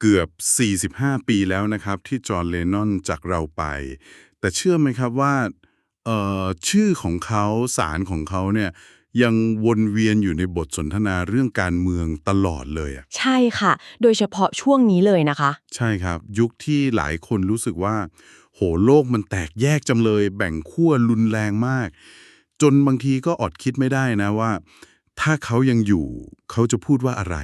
เกือบ 45 ปีแล้วนะครับ ที่จอห์นเลนนอนจากเราไป แต่เชื่อไหมครับว่าเอ่อชื่อของเขาสารของเขาเนี่ยยังวนเวียนอยู่ในบทสนทนาเรื่องการเมืองตลอดเลยอะใช่ค่ะ โดยเฉพาะช่วงนี้เลยนะคะ ใช่ครับ ยุคที่หลายคนรู้สึกว่า โหโลกมันแตกแยกจำเลย แบ่งขั้วรุนแรงมาก จนบางทีก็อดคิดไม่ได้นะว่า ถ้าเขายังอยู่เขาจะพูดว่าอะไร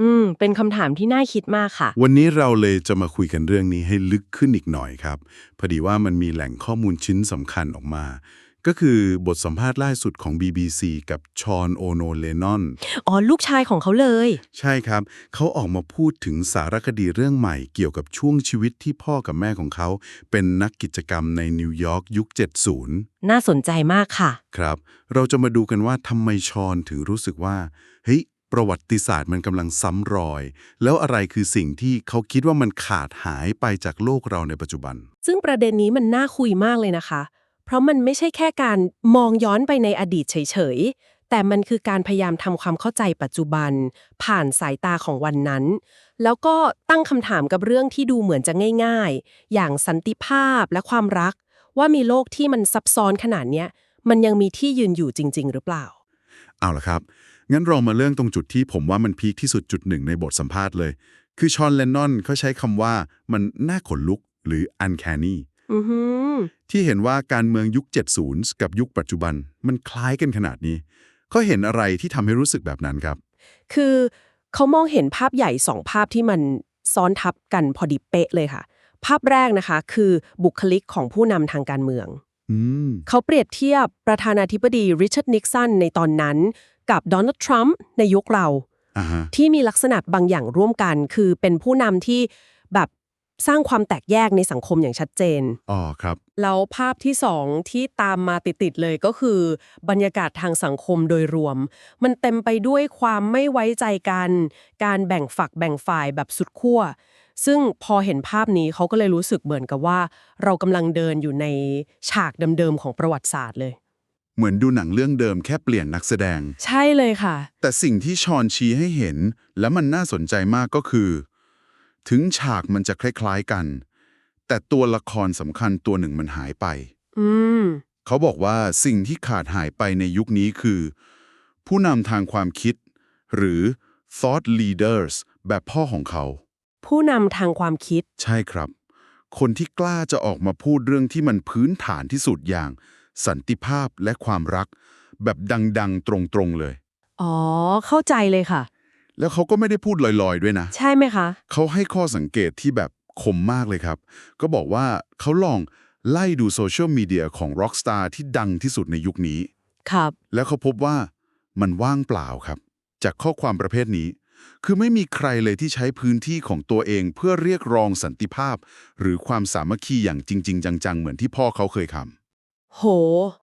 อืม เป็นคำถามที่น่าคิดมากค่ะ วันนี้เราเลยจะมาคุยกันเรื่องนี้ให้ลึกขึ้นอีกหน่อยครับ พอดีว่ามันมีแหล่งข้อมูลชิ้นสำคัญออกมา ก็คือบทสัมภาษณ์ล่าสุดของ BBC กับชอนโอโนเลนอน อ๋อ ลูกชายของเขาเลย ใช่ครับ เขาออกมาพูดถึงสารคดีเรื่องใหม่เกี่ยวกับช่วงชีวิตที่พ่อกับแม่ของเขา เป็นนักกิจกรรมในนิวยอร์กยุค 70 น่าสนใจมากค่ะ ครับ เราจะมาดูกันว่าทำไมชอนถึงรู้สึกว่า เฮ้ย ประวัติศาสตร์มันกำลังซ้ำรอย แล้วอะไรคือสิ่งที่เขาคิดว่ามันขาดหายไปจากโลกเราในปัจจุบัน ซึ่งประเด็นนี้มันน่าคุยมากเลยนะคะ เพราะมันไม่ใช่แค่การมองย้อนไปในอดีตเฉยๆ แต่มันคือการพยายามทำความเข้าใจปัจจุบัน ผ่านสายตาของวันนั้น แล้วก็ตั้งคำถามกับเรื่องที่ดูเหมือนจะง่าย ๆ อย่างสันติภาพและความรัก ว่ามีโลกที่มันซับซ้อนขนาดเนี้ยมันยังมีที่ยืนอยู่จริง ๆ หรือเปล่า เอาละครับ งั้นเรามาเรื่องตรงจุดที่ผมว่ามันพีคที่สุดจุดหนึ่งในบทสัมภาษณ์เลย คือชอนเลนนอนเขาใช้คำว่ามันน่าขนลุกหรือ uncanny อือหือที่เห็นว่าการเมืองยุค 70 กับยุคปัจจุบัน มันคล้ายกันขนาดนี้เขาเห็นอะไรที่ทำให้รู้สึกแบบนั้นครับ คือเขามองเห็นภาพใหญ่สองภาพที่มันซ้อนทับกันพอดีเป๊ะเลยค่ะ ภาพแรกนะคะ คือบุคลิกของผู้นำทางการเมืองอืมเขาเปรียบเทียบประธานาธิบดีริชาร์ดนิกสันในตอนนั้น กับโดนัลด์ทรัมป์ในยุคเราอ่าฮะที่มีลักษณะบางอย่างร่วมกัน คือเป็นผู้นำที่แบบสร้างความแตกแยกในสังคมอย่างชัดเจน อ๋อครับ แล้วภาพที่สองที่ตามมาติดๆเลยก็คือ บรรยากาศทางสังคมโดยรวม มันเต็มไปด้วยความไม่ไว้ใจกัน การแบ่งฝักแบ่งฝ่ายแบบสุดขั้ว ซึ่งพอเห็นภาพนี้เขาก็เลยรู้สึกเหมือนกับว่า เรากำลังเดินอยู่ในฉากเดิมๆของประวัติศาสตร์เลย เหมือนดูหนังเรื่องเดิมแค่เปลี่ยนนักแสดง ใช่เลยค่ะ แต่สิ่งที่ชอนชี้ให้เห็น และมันน่าสนใจมากก็คือ ถึงฉากมันจะคล้ายๆกัน แต่ตัวละครสำคัญตัวหนึ่งมันหายไป อืม เขาบอกว่าสิ่งที่ขาดหายไปในยุคนี้คือ ผู้นำทางความคิด หรือ thought leaders แบบพ่อของเขา ผู้นำทางความคิด ใช่ครับ คนที่กล้าจะออกมาพูดเรื่องที่มันพื้นฐานที่สุดอย่าง สันติภาพและความรัก แบบดังๆ ตรงๆเลย อ๋อ เข้าใจเลยค่ะ แล้วเขาก็ไม่ได้พูดลอยๆด้วยนะ ใช่ไหมคะ เขาให้ข้อสังเกตที่แบบคมมากเลยครับ ก็บอกว่าเขาลองไล่ดูโซเชียลมีเดียของร็อกสตาร์ที่ดังที่สุดในยุคนี้ ครับ แล้วเขาพบว่ามันว่างเปล่าครับ จากข้อความประเภทนี้ คือไม่มีใครเลยที่ใช้พื้นที่ของตัวเองเพื่อเรียกร้องสันติภาพ หรือความสามัคคีอย่างจริง ๆ จัง ๆ เหมือนที่พ่อเขาเคยท โห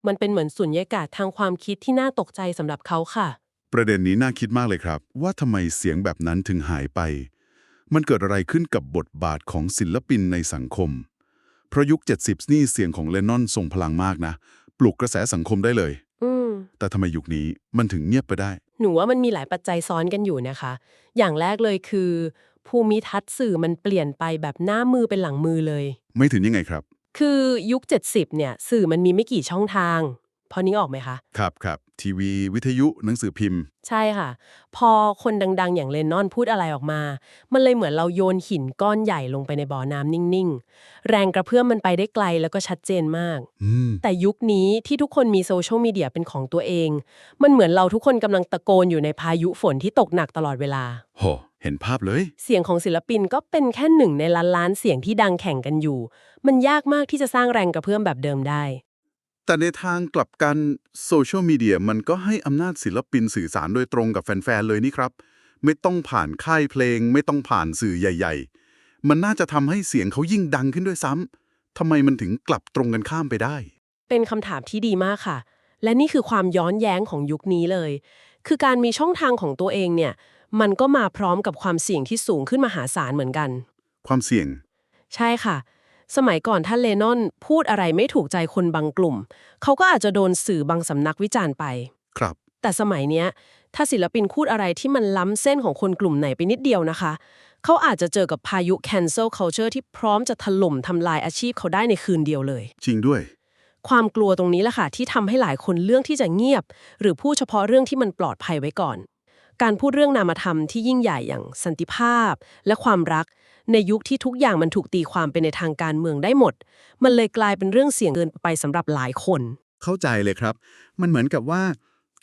มันเป็นเหมือนสุญญากาศทางความคิดที่น่าตกใจสำหรับเขาค่ะำประเด็นนี้น่าคิดมากเลยครับ ว่าทำไมเสียงแบบนั้นถึงหายไป มันเกิดอะไรขึ้นกับบทบาทของศิลปินในสังคม เพราะยุค 70 นี่เสียงของเลนนอนทรงพลังมากนะ ปลุกกระแสสังคมได้เลย อืม แต่ทำไมยุคนี้มันถึงเงียบไปได้ หนูว่ามันมีหลายปัจจัยซ้อนกันอยู่นะคะ อย่างแรกเลยคือ ภูมิทัศน์สื่อมันเปลี่ยนไปแบบหน้ามือเป็นหลังมือเลย ไม่ถึงยังไงครับ คือยุค 70 เนี่ย สื่อมันมีไม่กี่ช่องทาง พอนี้ออกไหมคะ ครับครับ ทีวี วิทยุ หนังสือพิมพ์ ใช่ค่ะ พอคนดัง ๆ อย่างเลนนอนพูดอะไรออกมา มันเลยเหมือนเราโยนหินก้อนใหญ่ลงไปในบ่อน้ำนิ่ง ๆ แรงกระเพื่อมมันไปได้ไกลแล้วก็ชัดเจนมากอืมแต่ยุคนี้ที่ทุกคนมีโซเชียลมีเดียเป็นของตัวเอง มันเหมือนเราทุกคนกำลังตะโกนอยู่ในพายุฝนที่ตกหนักตลอดเวลา โห เห็นภาพเลย เสียงของศิลปินก็เป็นแค่หนึ่งในล้านล้านๆเสียงที่ดังแข่งกันอยู่ มันยากมากที่จะสร้างแรงกระเพื่อมแบบเดิมได้ แต่ในทางกลับกันโซเชียลมีเดียมันก็ให้อำนาจศิลปินสื่อสารโดยตรงกับแฟน ๆ เลยนี่ครับ ไม่ต้องผ่านค่ายเพลง ไม่ต้องผ่านสื่อใหญ่ ๆ มันน่าจะทำให้เสียงเขายิ่งดังขึ้นด้วยซ้ำทำไมมันถึงกลับตรงกันข้ามไปได้ เป็นคำถามที่ดีมากค่ะ และนี่คือความย้อนแย้งของยุคนี้เลย คือการมีช่องทางของตัวเองเนี่ย มันก็มาพร้อมกับความเสี่ยงที่สูงขึ้นมหาศาลเหมือนกัน ความเสี่ยง ใช่ค่ะ สมัยก่อนท่านเลนอนพูดอะไรไม่ถูกใจคนบางกลุ่ม เขาก็อาจจะโดนสื่อบางสำนักวิจารณ์ไป ครับ แต่สมัยเนี้ย ถ้าศิลปินพูดอะไรที่มันล้ำเส้นของคนกลุ่มไหนไปนิดเดียวนะคะ เขาอาจจะเจอกับพายุ cancel culture ที่พร้อมจะถล่มทำลายอาชีพเขาได้ในคืนเดียวเลย จริงด้วย ความกลัวตรงนี้แหละค่ะที่ทำให้หลายคนเลือกที่จะเงียบ หรือพูดเฉพาะเรื่องที่มันปลอดภัยไว้ก่อน การพูดเรื่องนามธรรมที่ยิ่งใหญ่อย่างสันติภาพ และความรัก ในยุคที่ทุกอย่างมันถูกตีความไปในทางการเมืองได้หมด มันเลยกลายเป็นเรื่องเสี่ยงเกินไปสำหรับหลายคน เข้าใจเลยครับ มันเหมือนกับว่า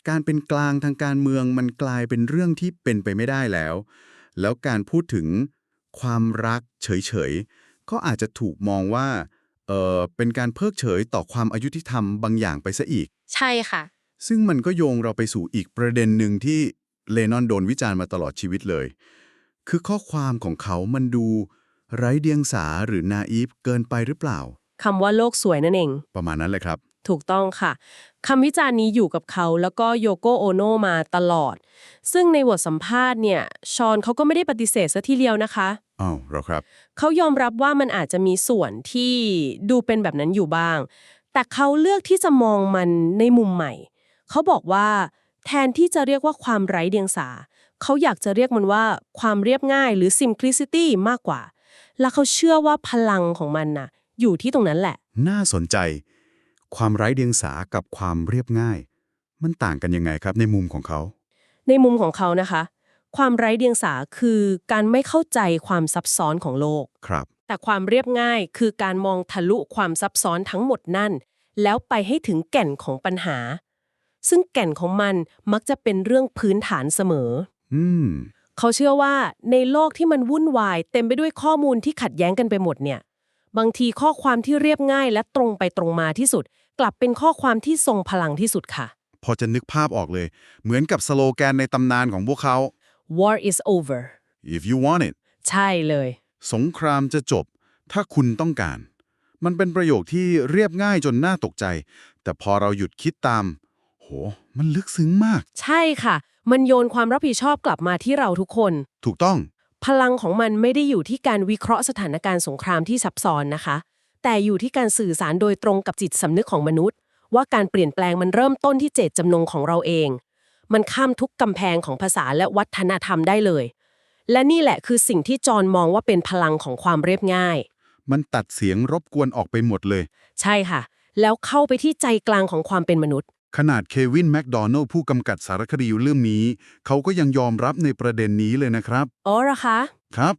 การเป็นกลางทางการเมืองมันกลายเป็นเรื่องที่เป็นไปไม่ได้แล้ว แล้วการพูดถึงความรักเฉยๆ ก็อาจจะถูกมองว่าเออเป็นการเพิกเฉยต่อความอายุที่ธรรมบางอย่างไปซะอีก ใช่ค่ะ ซึ่งมันก็โยงเราไปสู่อีกประเด็นหนึ่งที่เลนอนโดนวิจารณ์มาตลอดชีวิตเลย คือข้อความของเขามันดูไร้เดียงสาหรือนาอีฟเกินไปหรือเปล่า คำว่าโลกสวยนั่นเอง ประมาณนั้นเลยครับ ถูกต้องค่ะ คำวิจารณ์นี้อยู่กับเขาแล้วก็โยโกโอโนมาตลอด ซึ่งในบทสัมภาษณ์เนี่ย ชอนเขาก็ไม่ได้ปฏิเสธซะทีเดียวนะคะอ้าวเหรอครับ เขายอมรับว่ามันอาจจะมีส่วนที่ดูเป็นแบบนั้นอยู่บ้าง แต่เขาเลือกที่จะมองมันในมุมใหม่ เขาบอกว่าแทนที่จะเรียกว่าความไร้เดียงสา เขาอยากจะเรียกมันว่าความเรียบง่ายหรือ simplicity มากกว่า และเขาเชื่อว่าพลังของมันน่ะ อยู่ที่ตรงนั้นแหละ น่าสนใจ ความไร้เดียงสากับความเรียบง่าย มันต่างกันยังไงครับในมุมของเขา ในมุมของเขานะคะ ความไร้เดียงสาคือการไม่เข้าใจความซับซ้อนของโลก ครับ แต่ความเรียบง่ายคือการมองทะลุความซับซ้อนทั้งหมดนั่น แล้วไปให้ถึงแก่นของปัญหาซึ่งแก่นของมันมักจะเป็นเรื่องพื้นฐานเสมอ อืม เขาเชื่อว่าในโลกที่มันวุ่นวาย เต็มไปด้วยข้อมูลที่ขัดแย้งกันไปหมดเนี่ย บางทีข้อความที่เรียบง่ายและตรงไปตรงมาที่สุด กลับเป็นข้อความที่ทรงพลังที่สุดค่ะ พอจะนึกภาพออกเลย เหมือนกับสโลแกนในตำนานของพวกเขา War is over if you want it ใช่เลย สงครามจะจบ ถ้าคุณต้องการ มันเป็นประโยคที่เรียบง่ายจนน่าตกใจ แต่พอเราหยุดคิดตาม โห มันลึกซึ้งมาก ใช่ค่ะ มันโยนความรับผิดชอบกลับมาที่เราทุกคน ถูกต้อง พลังของมันไม่ได้อยู่ที่การวิเคราะห์สถานการณ์สงครามที่ซับซ้อนนะคะ แต่อยู่ที่การสื่อสารโดยตรงกับจิตสำนึกของมนุษย์ ว่าการเปลี่ยนแปลงมันเริ่มต้นที่เจตจำนงของเราเอง มันข้ามทุกกำแพงของภาษาและวัฒนธรรมได้เลย และนี่แหละคือสิ่งที่จอห์นมองว่าเป็นพลังของความเรียบง่าย มันตัดเสียงรบกวนออกไปหมดเลย ใช่ค่ะ แล้วเข้าไปที่ใจกลางของความเป็นมนุษย์ ขนาดเควินแมคโดนัลผู้กำกับสารคดีเรื่องนี้ เขาก็ยังยอมรับในประเด็นนี้เลยนะครับอ๋อเหรอคะครับ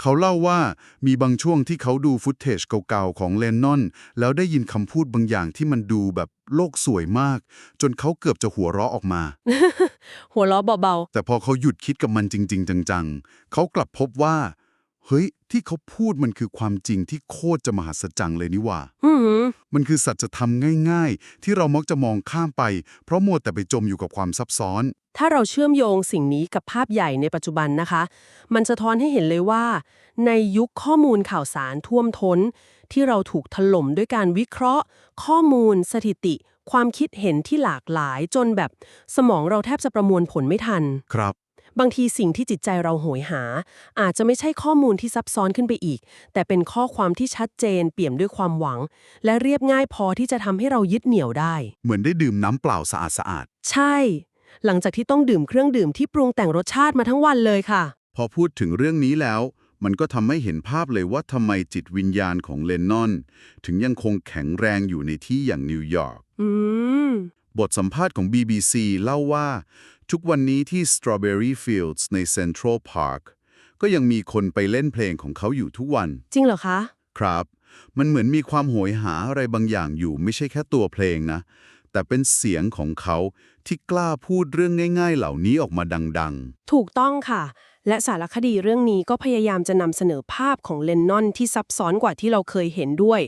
เขาเล่าว่ามีบางช่วงที่เขาดูฟุตเทจเก่าๆ ของเลนนอน แล้วได้ยินคำพูดบางอย่างที่มันดูแบบโลกสวยมาก จนเขาเกือบจะหัวเราะออกมา หัวล้อเบาแต่พอเขาหยุดคิดกับมันจริง ๆ จังๆ เขากลับพบว่า เฮ้ย ที่เขาพูดมันคือความจริงที่โคตรจะมหัศจรรย์เลยนี่หว่าๆอืมมันคือสัจธรรมง่าย ๆ ที่เรามักจะมองข้ามไป เพราะมัวแต่ไปจมอยู่กับความซับซ้อน ถ้าเราเชื่อมโยงสิ่งนี้กับภาพใหญ่ในปัจจุบันนะคะ มันสะท้อนให้เห็นเลยว่า ในยุคข้อมูลข่าวสารท่วมท้น ที่เราถูกถล่มด้วยการวิเคราะห์ ข้อมูล สถิติ ความคิดเห็นที่หลากหลายจนแบบ สมองเราแทบจะประมวลผลไม่ทัน ครับ บางทีสิ่งที่จิตใจเราโหยหา อาจจะไม่ใช่ข้อมูลที่ซับซ้อนขึ้นไปอีก แต่เป็นข้อความที่ชัดเจน เปี่ยมด้วยความหวัง และเรียบง่ายพอที่จะทำให้เรายึดเหนี่ยวได้ เหมือนได้ดื่มน้ำเปล่าสะอาดใช่ หลังจากที่ต้องดื่มเครื่องดื่มที่ปรุงแต่งรสชาติมาทั้งวันเลยค่ะๆพอพูดถึงเรื่องนี้แล้ว มันก็ทำให้เห็นภาพเลยว่าทำไมจิตวิญญาณของเลนนอน ถึงยังคงแข็งแรงอยู่ในที่อย่างนิวยอร์ก อืม บทสัมภาษณ์ของ BBC เล่าว่า ทุกวันนี้ที่ Strawberry Fields ใน Central Park ก็ยังมีคนไปเล่นเพลงของเขาอยู่ทุกวัน จริงเหรอคะ ครับ มันเหมือนมีความโหยหาอะไรบางอย่างอยู่ไม่ใช่แค่ตัวเพลงนะ แต่เป็นเสียงของเขาที่กล้าพูดเรื่องง่าย ๆ เหล่านี้ออกมาดังถูกต้องค่ะ และสารคดีเรื่องนี้ก็พยายามจะนำเสนอภาพของเลนนอนที่ซับซ้อนกว่าที่เราเคยเห็นด้วย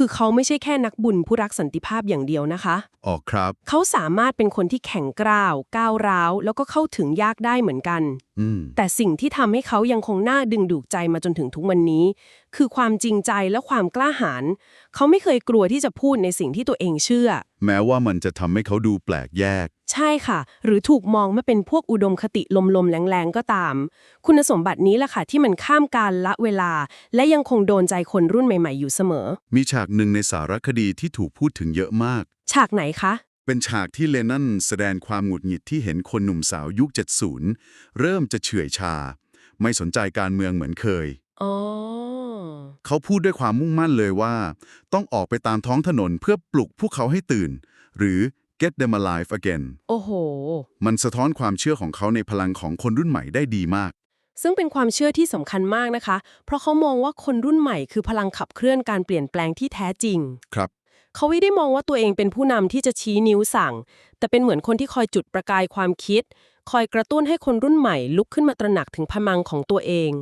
คือเขาไม่ใช่แค่นักบุญผู้รักสันติภาพอย่างเดียวนะคะๆออกครับ เขาสามารถเป็นคนที่แข็งกร้าว ก้าวร้าว แล้วก็เข้าถึงยากได้เหมือนกัน อืม แต่สิ่งที่ทำให้เขายังคงน่าดึงดูดใจมาจนถึงทุกวันนี้ คือความจริงใจและความกล้าหาญเขาไม่เคยกลัวที่จะพูดในสิ่งที่ตัวเองเชื่อ แม้ว่ามันจะทำให้เขาดูแปลกแยก ใช่ค่ะ หรือถูกมองมาเป็นพวกอุดมคติลมๆแรงๆก็ตาม คุณสมบัตินี้แหละค่ะที่มันข้ามการละเวลา และยังคงโดนใจคนรุ่นใหม่ๆอยู่เสมอ มีฉากหนึ่งในสารคดีที่ถูกพูดถึงเยอะมาก ฉากไหนคะ เป็นฉากที่เลนันแสดงความหงุดหงิดที่เห็นคนหนุ่มสาวยุค 70 เริ่มจะเฉื่อยชา ไม่สนใจการเมืองเหมือนเคย อ๋อ เขาพูดด้วยความมุ่งมั่นเลยว่า ต้องออกไปตามท้องถนนเพื่อปลุกพวกเขาให้ตื่น หรือ get them alive again โอ้โห มันสะท้อนความเชื่อของเขาในพลังของคนรุ่นใหม่ได้ดีมาก ซึ่งเป็นความเชื่อที่สำคัญมากนะคะ เพราะเขามองว่าคนรุ่นใหม่คือพลังขับเคลื่อนการเปลี่ยนแปลงที่แท้จริง ครับ เขาไม่ได้มองว่าตัวเองเป็นผู้นำที่จะชี้นิ้วสั่ง แต่เป็นเหมือนคนที่คอยจุดประกายความคิด คอยกระตุ้นให้คนรุ่นใหม่ลุกขึ้นมาตระหนักถึงพลังของตัวเอง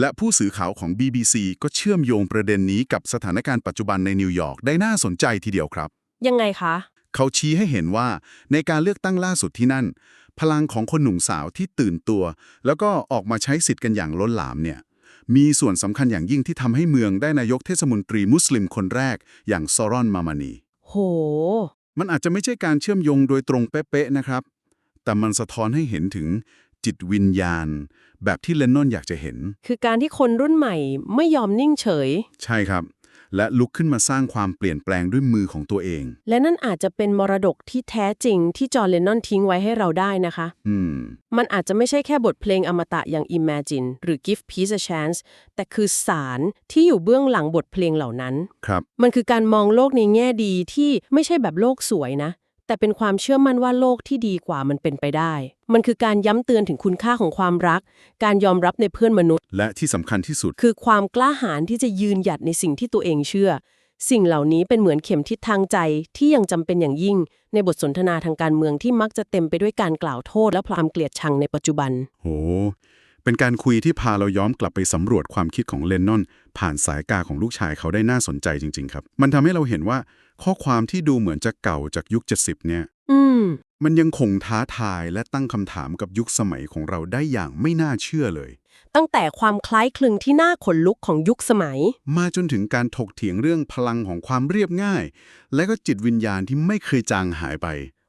และผู้สื่อข่าวของ BBC ก็เชื่อมโยงประเด็นนี้กับสถานการณ์ปัจจุบันในนิวยอร์กได้น่าสนใจทีเดียวครับ ยังไงคะ เขาชี้ให้เห็นว่าในการเลือกตั้งล่าสุดที่นั่น พลังของคนหนุ่มสาวที่ตื่นตัว แล้วก็ออกมาใช้สิทธิ์กันอย่างล้นหลามเนี่ยมีส่วนสำคัญอย่างยิ่งที่ทำให้เมืองได้นายกเทศมนตรีมุสลิมคนแรกอย่างซอรอนมามานี โห มันอาจจะไม่ใช่การเชื่อมโยงโดยตรงเป๊ะๆนะครับ แต่มันสะท้อนให้เห็นถึงจิตวิญญาณ แบบที่เลนนอนอยากจะเห็น คือการที่คนรุ่นใหม่ไม่ยอมนิ่งเฉย ใช่ครับ และลุกขึ้นมาสร้างความเปลี่ยนแปลงด้วยมือของตัวเอง และนั่นอาจจะเป็นมรดกที่แท้จริงที่จอร์นเลนนอนทิ้งไว้ให้เราได้นะคะ อืม มันอาจจะไม่ใช่แค่บทเพลงอมตะอย่าง Imagine หรือ Give Peace a Chance แต่คือสารที่อยู่เบื้องหลังบทเพลงเหล่านั้น ครับ มันคือการมองโลกในแง่ดีที่ไม่ใช่แบบโลกสวยนะ แต่เป็นความเชื่อมั่นว่าโลกที่ดีกว่ามันเป็นไปได้ มันคือการย้ำเตือนถึงคุณค่าของความรัก การยอมรับในเพื่อนมนุษย์ และที่สำคัญที่สุด คือความกล้าหาญที่จะยืนหยัดในสิ่งที่ตัวเองเชื่อ สิ่งเหล่านี้เป็นเหมือนเข็มทิศทางใจที่ยังจำเป็นอย่างยิ่ง ในบทสนทนาทางการเมืองที่มักจะเต็มไปด้วยการกล่าวโทษและความเกลียดชังในปัจจุบัน โห เป็นการคุยที่พาเราย้อนกลับไปสำรวจความคิดของเลนนอน ผ่านสายกาของลูกชายเขาได้น่าสนใจจริง ๆ ครับ มันทำให้เราเห็นว่า ข้อความที่ดูเหมือนจะเก่าจากยุค 70 เนี่ย อืม มันยังคงท้าทายและตั้งคำถามกับยุคสมัยของเราได้อย่างไม่น่าเชื่อเลย ตั้งแต่ความคล้ายคลึงที่น่าขนลุกของยุคสมัย มาจนถึงการถกเถียงเรื่องพลังของความเรียบง่าย และก็จิตวิญญาณที่ไม่เคยจางหายไป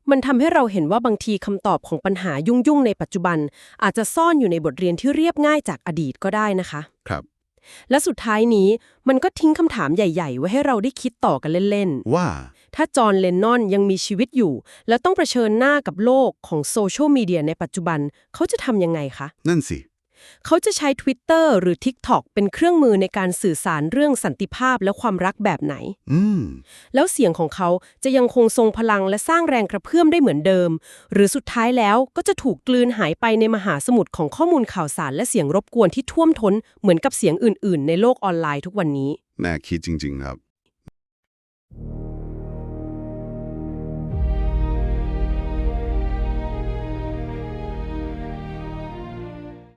มันทำให้เราเห็นว่าบางทีคำตอบของปัญหายุ่งๆในปัจจุบัน อาจจะซ่อนอยู่ในบทเรียนที่เรียบง่ายจากอดีตก็ได้นะคะ ครับ และสุดท้ายนี้มันก็ทิ้งคำถามใหญ่ๆ ไว้ให้เราได้คิดต่อกันเล่นว่าๆถ้าจอห์นเลนนอนยังมีชีวิตอยู่ และต้องเผชิญหน้ากับโลกของโซเชียลมีเดียในปัจจุบัน เขาจะทำยังไงคะ นั่นสิ เขาจะใช้ Twitter หรือ TikTok เป็นเครื่องมือในการสื่อสารเรื่องสันติภาพและความรักแบบไหน อืม แล้วเสียงของเขาจะยังคงทรงพลังและสร้างแรงกระเพื่อมได้เหมือนเดิม หรือสุดท้ายแล้วก็จะถูกกลืนหายไปในมหาสมุทรของข้อมูลข่าวสารและเสียงรบกวนที่ท่วมท้นเหมือนกับเสียงอื่น ๆ ในโลกออนไลน์ทุกวันนี้ น่าคิดจริง ๆ ครับ